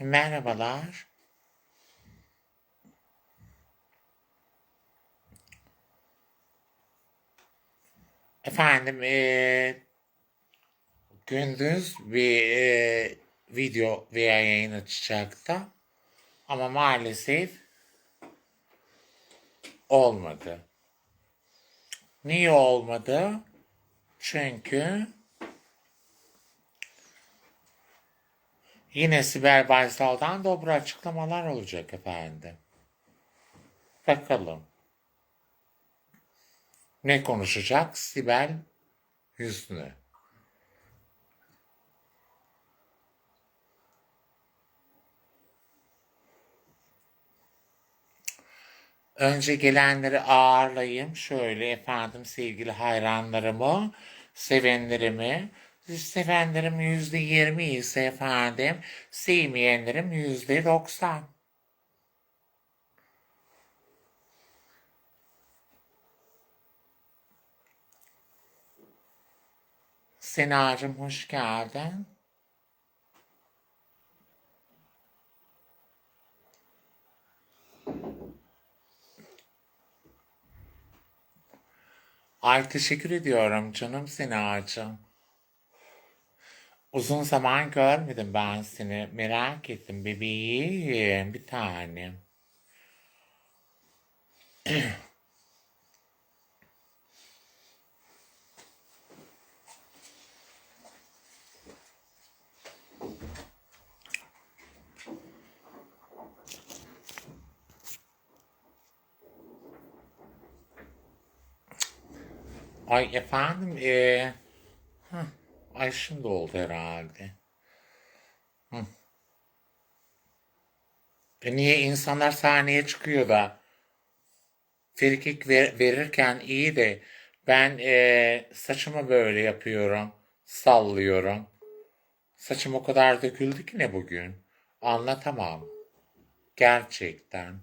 Merhabalar. Efendim, eee, gündüz bir eee, video veya yayın açacaktı. Ama maalesef olmadı. Niye olmadı? Çünkü yine Sibel Baysal'dan dobra açıklamalar olacak efendim. Bakalım. Ne konuşacak? Sibel Hüsnü. Önce gelenleri ağırlayayım. Şöyle efendim sevgili hayranlarımı, sevenlerimi. Sevenlerim yüzde yirmi ise efendim, sevmeyenlerim yüzde doksan. Senacığım hoş geldin. Ay teşekkür ediyorum canım Senacığım. Uzun zaman görmedim ben seni. Merak ettim bebeğim bir tanem. Ay efendim eee hah, ay şimdi oldu herhalde. Hı. E niye insanlar sahneye çıkıyor da frikik ver- verirken iyi de ben eee, saçımı böyle yapıyorum, sallıyorum. Saçım o kadar döküldü ki ne bugün? Anlatamam. Gerçekten.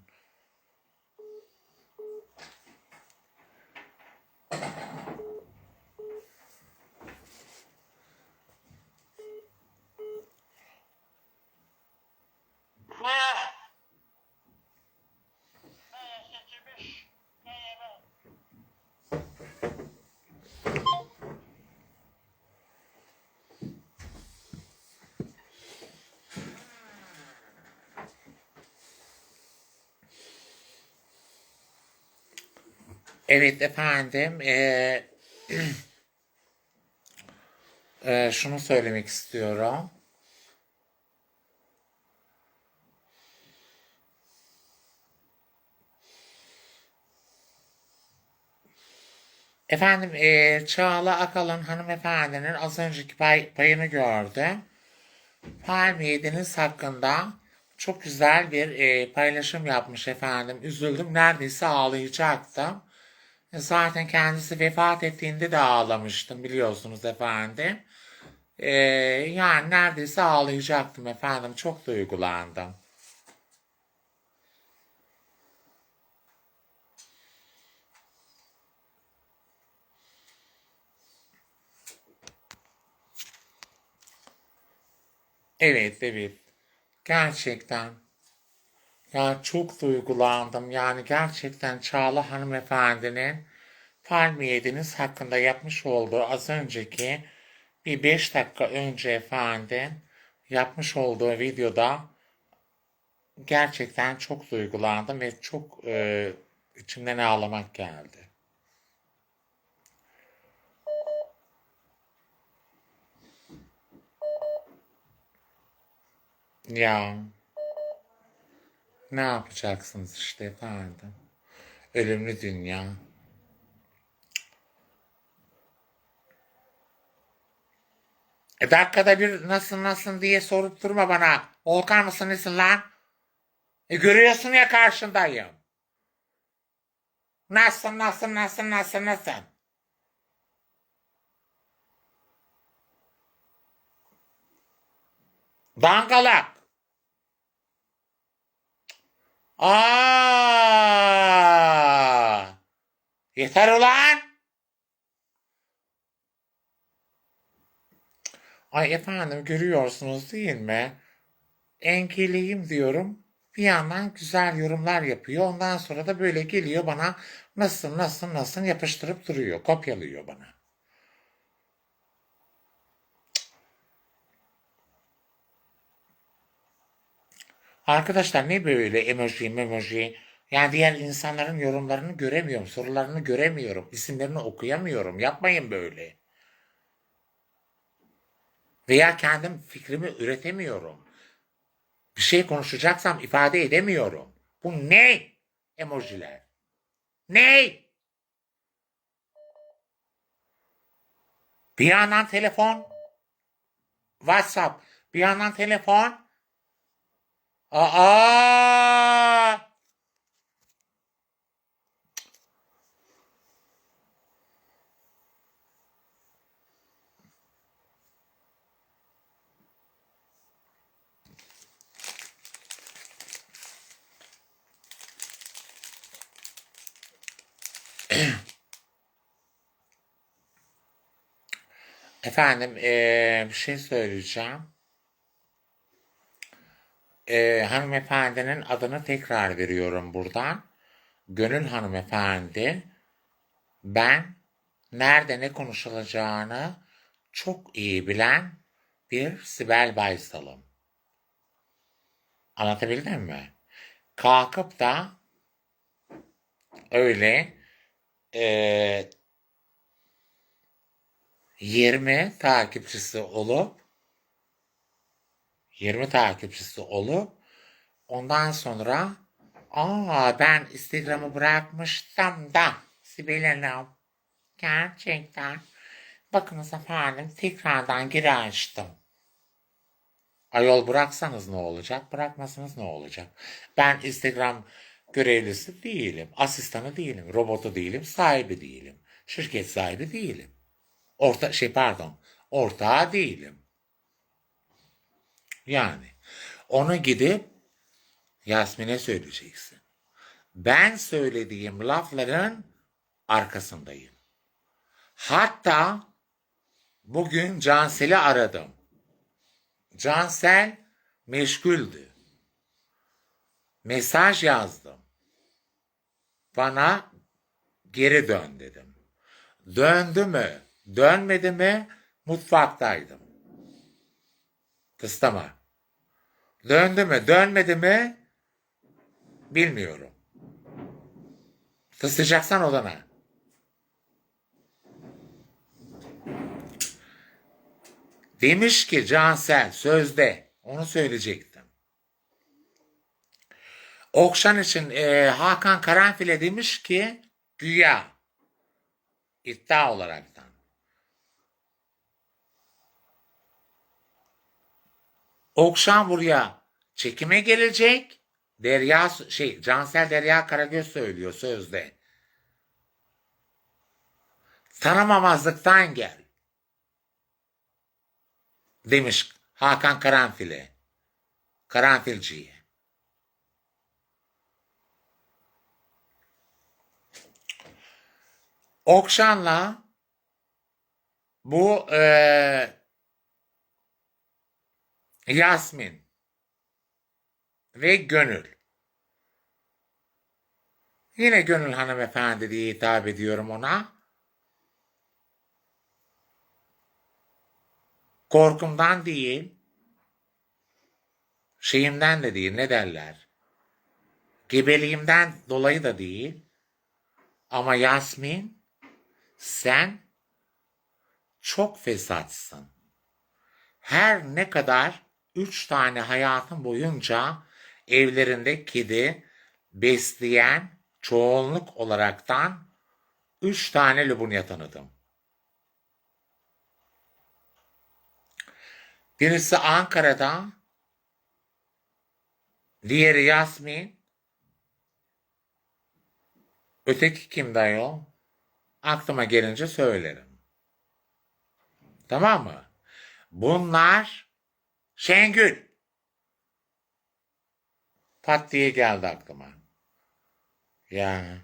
Evet efendim, eee, eee, şunu söylemek istiyorum. Efendim, eee, Çağla Akalın hanımefendinin az önceki pay, payını gördüm. Palmiye Deniz hakkında çok güzel bir eee, paylaşım yapmış efendim. Üzüldüm, neredeyse ağlayacaktım. Zaten kendisi vefat ettiğinde de ağlamıştım biliyorsunuz efendim. Eee, yani neredeyse ağlayacaktım efendim. Çok duygulandım. Evet, evet. Gerçekten. Ya çok duygulandım. Yani gerçekten Çağla hanımefendinin Palmiye Deniz hakkında yapmış olduğu az önceki bir beş dakika önce efendim yapmış olduğu videoda gerçekten çok duygulandım ve çok e, içimden ağlamak geldi. Ya ne yapacaksınız işte efendim? Ölümlü dünya. E dakikada bir nasıl nasıl diye sorup durma bana. Volkan mısın nesin lan? E görüyorsun ya karşındayım. Nasıl nasıl nasıl nasıl nasıl? Dangalak. Aa! Yeter ulan. Ay efendim görüyorsunuz değil mi? engelliyim diyorum. Bir yandan güzel yorumlar yapıyor. Ondan sonra da böyle geliyor bana nasıl nasıl nasıl yapıştırıp duruyor. Kopyalıyor bana. Arkadaşlar ne böyle emoji emoji? Yani diğer insanların yorumlarını göremiyorum, sorularını göremiyorum, isimlerini okuyamıyorum. Yapmayın böyle. Veya kendim fikrimi üretemiyorum. Bir şey konuşacaksam ifade edemiyorum. Bu ne? Emojiler. Ne? Bir yandan telefon, WhatsApp, bir yandan telefon. Aa! Efendim eee, bir şey söyleyeceğim. Eee, hanımefendinin adını tekrar veriyorum buradan. Gönül hanımefendi. Ben nerede ne konuşulacağını çok iyi bilen bir Sibel Baysal'ım. Anlatabildim mi? Kalkıp da öyle eee 20 takipçisi olup 20 takipçisi olup ondan sonra aa ben Instagram'ı bırakmıştım da Sibel Hanım gerçekten bakınız efendim tekrardan geri açtım. Ayol bıraksanız ne olacak? Bırakmasanız ne olacak? Ben Instagram görevlisi değilim. Asistanı değilim. Robotu değilim. Sahibi değilim. Şirket sahibi değilim. Orta şey pardon. Ortağı değilim. Yani onu gidip Yasmin'e söyleyeceksin. Ben söylediğim lafların arkasındayım. Hatta bugün Cansel'i aradım. Cansel meşguldü. Mesaj yazdım. Bana geri dön dedim. Döndü mü? Dönmedi mi? Mutfaktaydım. Kıstama. Döndü mü? Dönmedi mi? Bilmiyorum. Kısacaksan odana. Demiş ki Cansel sözde onu söyleyecektim. Okşan için e, Hakan Karanfil'e demiş ki güya iddia olaraktan. Okşan buraya çekime gelecek. Derya şey Cansel Derya Karagöz söylüyor sözde. Tanımamazlıktan gel. Demiş Hakan Karanfil'e. Karanfilciye. Okşan'la bu eee Yasmin ve Gönül. Yine Gönül hanımefendi diye hitap ediyorum ona. Korkumdan değil, şeyimden de değil, ne derler? Gebeliğimden dolayı da değil. Ama Yasmin, sen çok fesatsın. Her ne kadar üç tane hayatım boyunca evlerinde kedi besleyen çoğunluk olaraktan üç tane lubunya tanıdım. Birisi Ankara'da, diğeri Yasmin, öteki kim dayı? Aklıma gelince söylerim. Tamam mı? Bunlar Şengül. Pat diye geldi aklıma. Ya.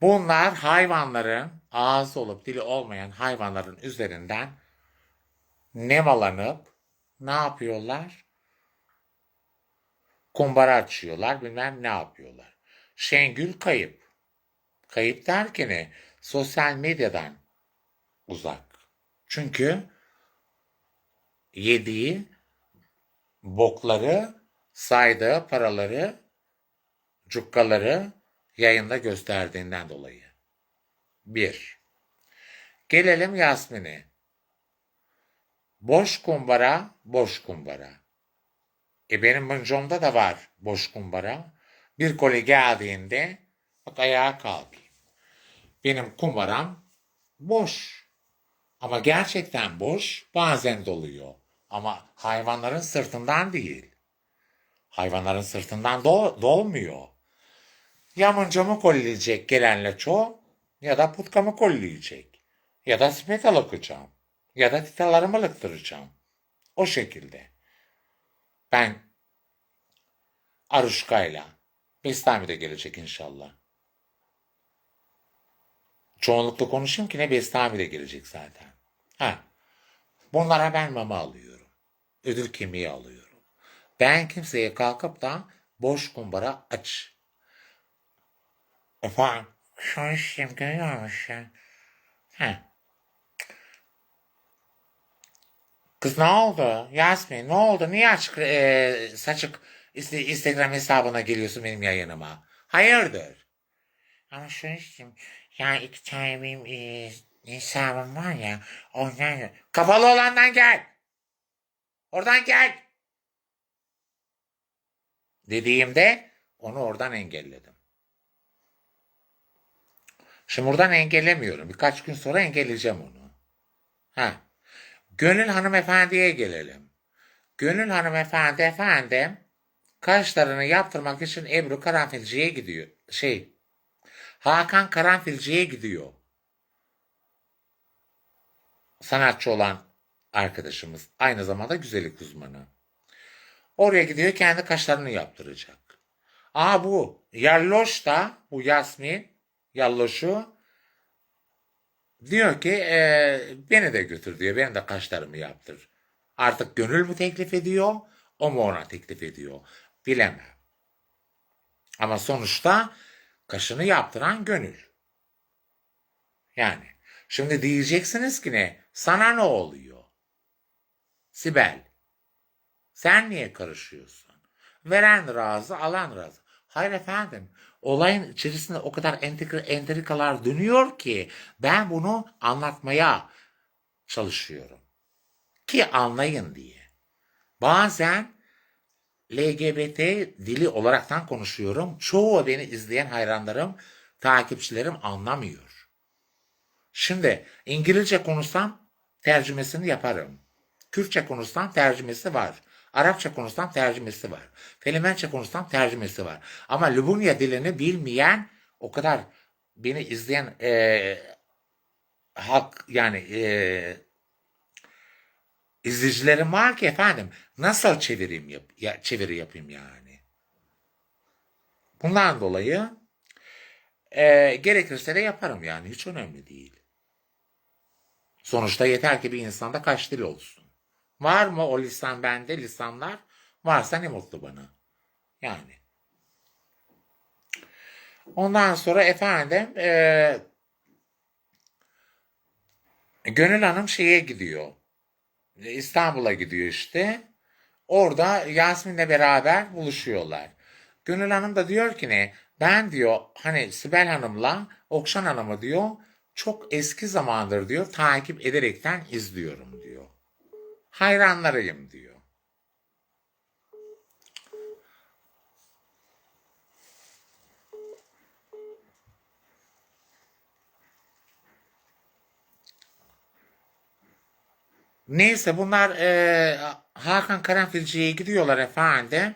Bunlar hayvanların ağzı olup dili olmayan hayvanların üzerinden nemalanıp ne yapıyorlar? kumbara açıyorlar bilmem ne yapıyorlar. Şengül kayıp. Kayıp derken sosyal medyadan uzak. Çünkü yediği bokları, saydığı paraları, cukkaları yayında gösterdiğinden dolayı. Bir. Gelelim Yasmin'e. Boş kumbara, boş kumbara. E benim mıncomda da var boş kumbara. Bir koli geldiğinde bak ayağa kalkayım. Benim kumbaram boş. Ama gerçekten boş bazen doluyor. Ama hayvanların sırtından değil. Hayvanların sırtından do dolmuyor. Ya mıncamı kolleyecek gelenle çoğu ya da putkamı kolleyecek. Ya da spital okuyacağım. Ya da titalarımı lıktıracağım. O şekilde. Ben Aruşka'yla Bestami de gelecek inşallah. Çoğunlukla konuşayım ki ne Bestami de gelecek zaten. Ha. Bunlara ben mama alıyorum. Ödül kemiği alıyorum. Ben kimseye kalkıp da boş kumbara aç. Efendim, şu işim görüyor musun? Heh. Kız ne oldu? Yasmin ne oldu? Niye açık e, saçık Instagram hesabına geliyorsun benim yayınıma? Hayırdır? Ama şu işim yani iki tane benim e, hesabım var ya ondan kapalı olandan gel. Oradan gel. Dediğimde onu oradan engelledim. Şimdi buradan engellemiyorum. Birkaç gün sonra engelleyeceğim onu. Ha. Gönül hanımefendiye gelelim. Gönül hanımefendi efendim kaşlarını yaptırmak için Ebru Karanfilci'ye gidiyor. Şey Hakan Karanfilci'ye gidiyor. Sanatçı olan arkadaşımız. Aynı zamanda güzellik uzmanı. Oraya gidiyor kendi kaşlarını yaptıracak. Aa bu Yalloş da bu Yasmin Yalloş'u diyor ki e, beni de götür diyor. Benim de kaşlarımı yaptır. Artık gönül mü teklif ediyor o mu ona teklif ediyor bilemem. Ama sonuçta kaşını yaptıran gönül. Yani şimdi diyeceksiniz ki ne? Sana ne oluyor? Sibel. Sen niye karışıyorsun? Veren razı, alan razı. Hayır efendim. Olayın içerisinde o kadar entrika, entrikalar dönüyor ki ben bunu anlatmaya çalışıyorum. Ki anlayın diye. Bazen LGBT dili olaraktan konuşuyorum. Çoğu beni izleyen hayranlarım, takipçilerim anlamıyor. Şimdi İngilizce konuşsam tercümesini yaparım. Kürtçe konuşsam tercümesi var. Arapça konuşsam tercümesi var. Felemençe konuşsam tercümesi var. Ama Lubunya dilini bilmeyen o kadar beni izleyen e, halk yani e, izleyicilerim var ki efendim nasıl çevireyim yap, ya, çeviri yapayım yani. Bundan dolayı e, gerekirse de yaparım yani hiç önemli değil. Sonuçta yeter ki bir insanda kaç dil olsun. Var mı o lisan bende lisanlar? Varsa ne mutlu bana. Yani. Ondan sonra efendim e, Gönül Hanım şeye gidiyor. İstanbul'a gidiyor işte. Orada Yasmin'le beraber buluşuyorlar. Gönül Hanım da diyor ki ne? Ben diyor hani Sibel Hanım'la Okşan Hanım'ı diyor çok eski zamandır diyor takip ederekten izliyorum diyor. Hayranlarıyım diyor. Neyse bunlar e, Hakan Karanfilci'ye gidiyorlar efendim.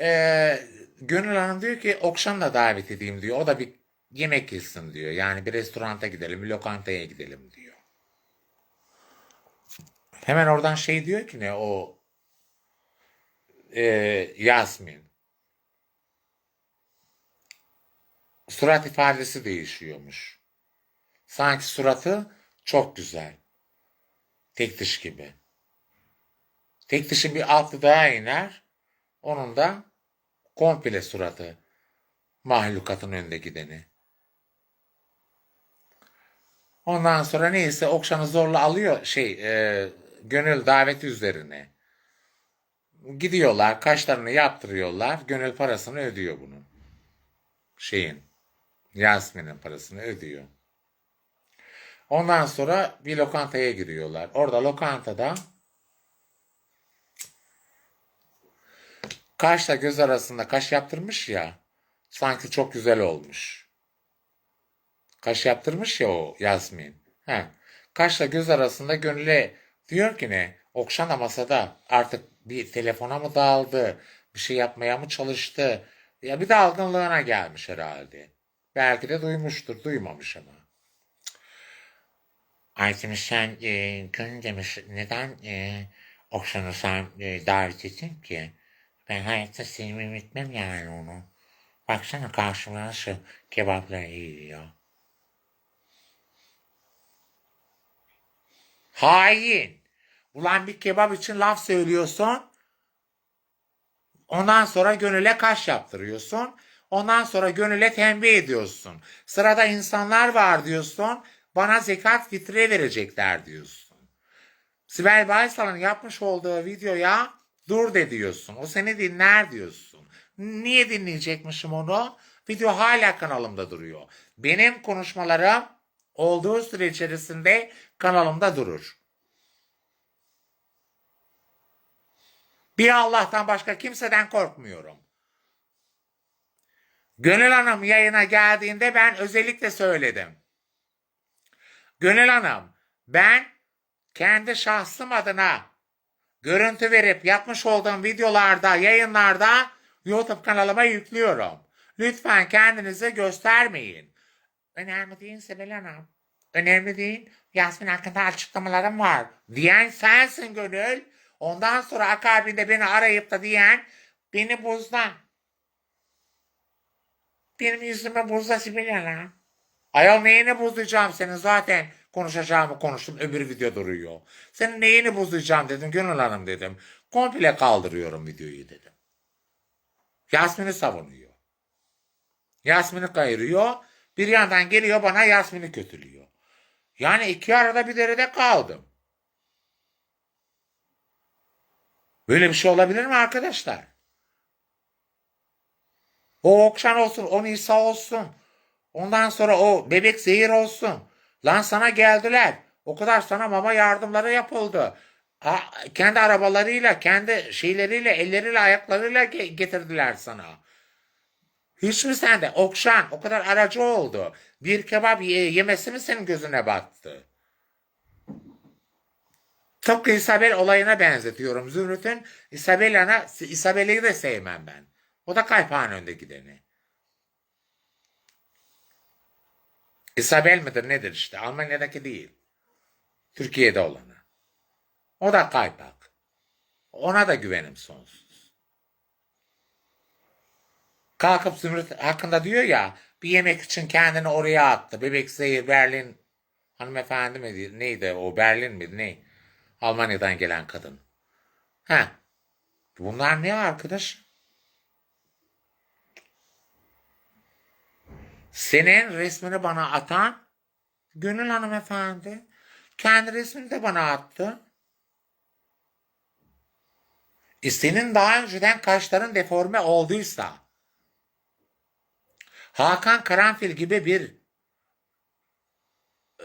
E, Gönül Hanım diyor ki Okşan'la davet edeyim diyor. O da bir yemek yesin diyor. Yani bir restoranta gidelim, bir lokantaya gidelim diyor. Hemen oradan şey diyor ki ne o e, Yasmin. Surat ifadesi değişiyormuş. Sanki suratı çok güzel. Tek diş gibi. Tek dişin bir altı daha iner. Onun da Komple suratı. Mahlukatın önünde gideni. Ondan sonra neyse Okşan'ı zorla alıyor şey e, gönül daveti üzerine. Gidiyorlar kaşlarını yaptırıyorlar. Gönül parasını ödüyor bunun. Şeyin Yasmin'in parasını ödüyor. Ondan sonra bir lokantaya giriyorlar. Orada lokantada kaşla göz arasında kaş yaptırmış ya. Sanki çok güzel olmuş. Kaş yaptırmış ya o Yasmin. He. Kaşla göz arasında gönüle diyor ki ne? Okşan da masada artık bir telefona mı daldı? Bir şey yapmaya mı çalıştı? Ya bir dalgınlığına gelmiş herhalde. Belki de duymuştur, duymamış ama. Ay demiş sen e, Gönül demiş neden e, Okşan'ı sen e, davet ettin ki? Ben hayatta sevmem etmem yani onu. Baksana karşıma nasıl kebapları yiyor. Hain. Ulan bir kebap için laf söylüyorsun. Ondan sonra gönüle kaş yaptırıyorsun. Ondan sonra gönüle tembih ediyorsun. Sırada insanlar var diyorsun. Bana zekat fitre verecekler diyorsun. Sibel Baysal'ın yapmış olduğu videoya dur de diyorsun. O seni dinler diyorsun. Niye dinleyecekmişim onu? Video hala kanalımda duruyor. Benim konuşmalarım olduğu süre içerisinde kanalımda durur. Bir Allah'tan başka kimseden korkmuyorum. Gönül Hanım yayına geldiğinde ben özellikle söyledim. Gönül Hanım ben kendi şahsım adına görüntü verip yapmış olduğum videolarda, yayınlarda YouTube kanalıma yüklüyorum. Lütfen kendinizi göstermeyin. Önemli değil Sibel Hanım. Önemli değil. Yasmin hakkında açıklamalarım var. Diyen sensin Gönül. Ondan sonra akabinde beni arayıp da diyen beni buzda. Benim yüzüme buzda Sibel Hanım. Ayol neyini buzlayacağım senin zaten konuşacağımı konuştum öbür video duruyor. Senin neyini buzlayacağım dedim Gönül Hanım dedim. Komple kaldırıyorum videoyu dedim. Yasmin'i savunuyor. Yasmin'i kayırıyor. Bir yandan geliyor bana Yasmin'i kötülüyor. Yani iki arada bir derede kaldım. Böyle bir şey olabilir mi arkadaşlar? O Okşan olsun, o Nisa olsun. Ondan sonra o bebek zehir olsun. Lan sana geldiler. O kadar sana mama yardımları yapıldı. Ha, kendi arabalarıyla, kendi şeyleriyle, elleriyle, ayaklarıyla ge- getirdiler sana. Hiç mi sende? Okşan o kadar aracı oldu. Bir kebap ye- yemesi mi senin gözüne battı? Tıpkı Isabel olayına benzetiyorum. Zümrüt'ün Isabel'ana, Isabel'i de sevmem ben. O da kaypağın önde gideni. Isabel midir nedir işte? Almanya'daki değil. Türkiye'de olanı. O da kaypak. Ona da güvenim sonsuz. Kalkıp Zümrüt hakkında diyor ya bir yemek için kendini oraya attı. Bebek Zehir Berlin hanımefendi mi neydi o Berlin mi ne? Almanya'dan gelen kadın. Ha. Bunlar ne arkadaş? Senin resmini bana atan Gönül hanımefendi. Kendi resmini de bana attı. E senin daha önceden kaşların deforme olduysa Hakan Karanfil gibi bir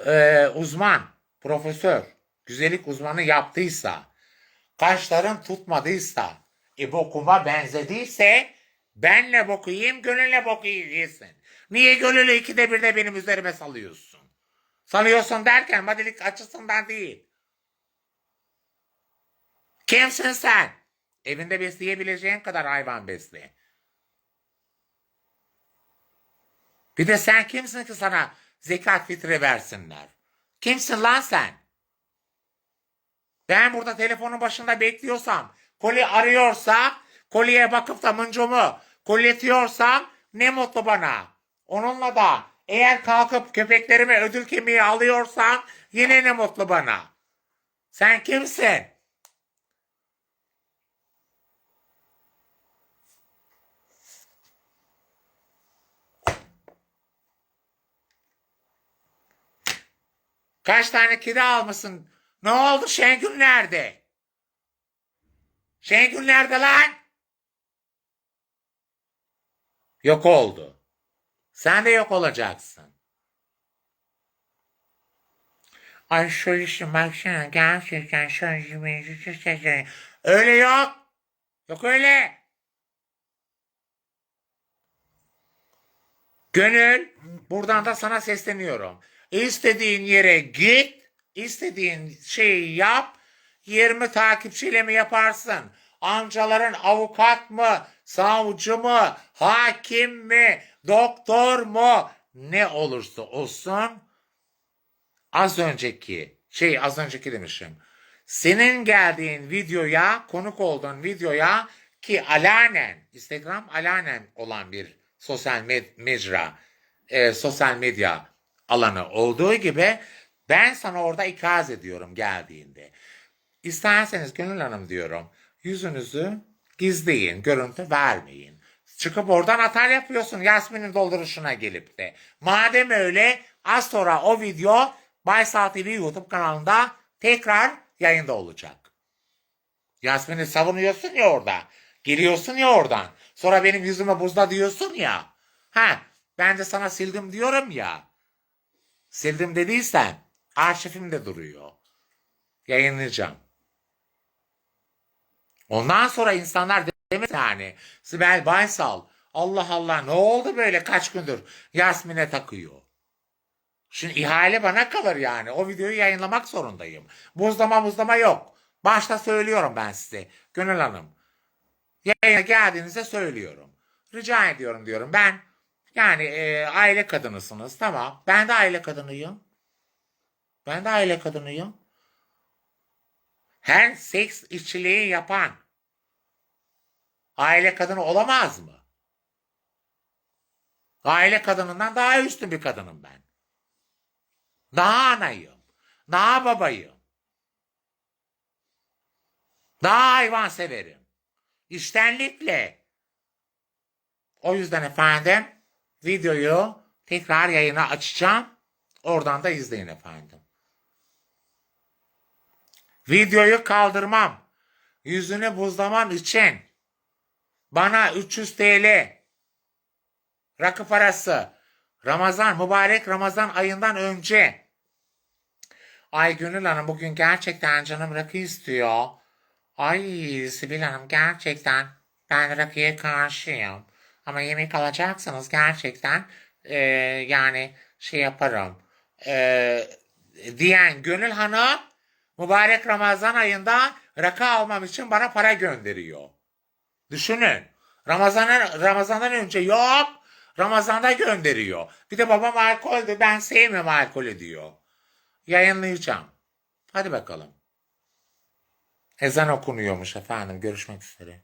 e, uzman, profesör, güzellik uzmanı yaptıysa, kaşların tutmadıysa, e bokuma benzediyse benle boku yiyeyim, gönülle boku yiyesin. Niye gönüllü ikide bir de benim üzerime salıyorsun? Salıyorsun derken madilik açısından değil. Kimsin sen? Evinde besleyebileceğin kadar hayvan besle. Bir de sen kimsin ki sana zekat fitre versinler? Kimsin lan sen? Ben burada telefonun başında bekliyorsam, koli arıyorsa, koliye bakıp da mıncumu kolyetiyorsam ne mutlu bana. Onunla da eğer kalkıp köpeklerime ödül kemiği alıyorsam yine ne mutlu bana. Sen kimsin? Kaç tane kedi almışsın ne oldu? Şengül nerede? Şengül nerede lan? Yok oldu. Sen de yok olacaksın. Ay şu işin baksana gerçekten şöyle Öyle yok. Yok öyle. Gönül, buradan da sana sesleniyorum. İstediğin yere git, istediğin şeyi yap, 20 takipçiyle mi yaparsın? Amcaların avukat mı, savcı mı, hakim mi, doktor mu, ne olursa olsun, az önceki, şey az önceki demişim, senin geldiğin videoya, konuk olduğun videoya ki alanen, Instagram alanen olan bir sosyal med- mecra, e, sosyal medya alanı olduğu gibi ben sana orada ikaz ediyorum geldiğinde. İsterseniz Gönül Hanım diyorum, yüzünüzü gizleyin, görüntü vermeyin. Çıkıp oradan atar yapıyorsun Yasmin'in dolduruşuna gelip de. Madem öyle az sonra o video Baysal TV YouTube kanalında tekrar yayında olacak. Yasmin'i savunuyorsun ya orada. Geliyorsun ya oradan. Sonra benim yüzüme buzda diyorsun ya. Ha ben de sana sildim diyorum ya. Sildim dediysen arşivimde duruyor. Yayınlayacağım. Ondan sonra insanlar demek yani Sibel Baysal Allah Allah ne oldu böyle kaç gündür Yasmin'e takıyor. Şimdi ihale bana kalır yani. O videoyu yayınlamak zorundayım. Buzlama buzlama yok. Başta söylüyorum ben size. Gönül Hanım. Yayına geldiğinizde söylüyorum. Rica ediyorum diyorum. Ben yani e, aile kadınısınız. Tamam. Ben de aile kadınıyım. Ben de aile kadınıyım. Her seks işçiliği yapan aile kadını olamaz mı? Aile kadınından daha üstün bir kadınım ben. Daha anayım. Daha babayım. Daha hayvan severim. İştenlikle. O yüzden efendim videoyu tekrar yayına açacağım. Oradan da izleyin efendim. Videoyu kaldırmam. Yüzünü buzlaman için bana 300 TL rakı parası Ramazan, mübarek Ramazan ayından önce. Ay Gönül Hanım bugün gerçekten canım rakı istiyor. Ay Sibel Hanım gerçekten ben rakıya karşıyım. Ama yemek alacaksınız gerçekten e, yani şey yaparım. E, diyen Gönül Hanım mübarek Ramazan ayında rakı almam için bana para gönderiyor. Düşünün. Ramazan'dan Ramazan'dan önce yok. Ramazan'da gönderiyor. Bir de babam alkoldü. Ben sevmiyorum alkolü diyor. Yayınlayacağım. Hadi bakalım. Ezan okunuyormuş efendim. Görüşmek üzere.